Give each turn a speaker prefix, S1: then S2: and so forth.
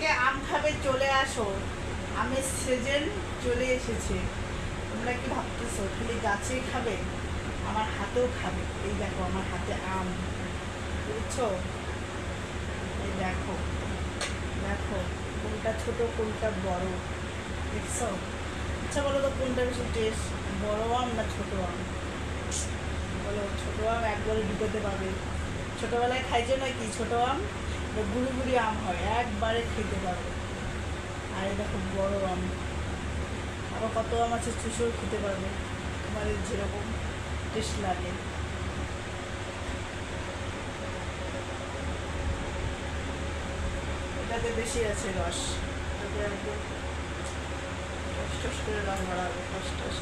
S1: কে আম খাবে, চলে আসো। আমের সিজন চলে এসেছে। তোমরা কি ভাবতেছো, খালি গাছে খাবে? আমার হাতেও খাবে। এই দেখো, আমার হাতে আম। বুঝছ? এই দেখো দেখো, কোনটা ছোট, কোনটা বড়। দেখছ? আচ্ছা বলো তো, কোনটা বেশি টেস্ট বড় আম না ছোট আম? বলো, ছোট আম একবারে ঢুকোতে পারবে। ছোটবেলায় খাইছো নাকি ছোট আম? এটা গুড়ি গুড়ি আম হয়, একবারে খেতে পারবে আর এই দেখো, বড় আম। আবার কত আম আছে চুষেও খেতে পারবে। তোমাদের যেরকম টেস্ট লাগে। এটাতে বেশি আছে রস। এটাতে একদম টস টস করে রস বাড়াবে টস টস।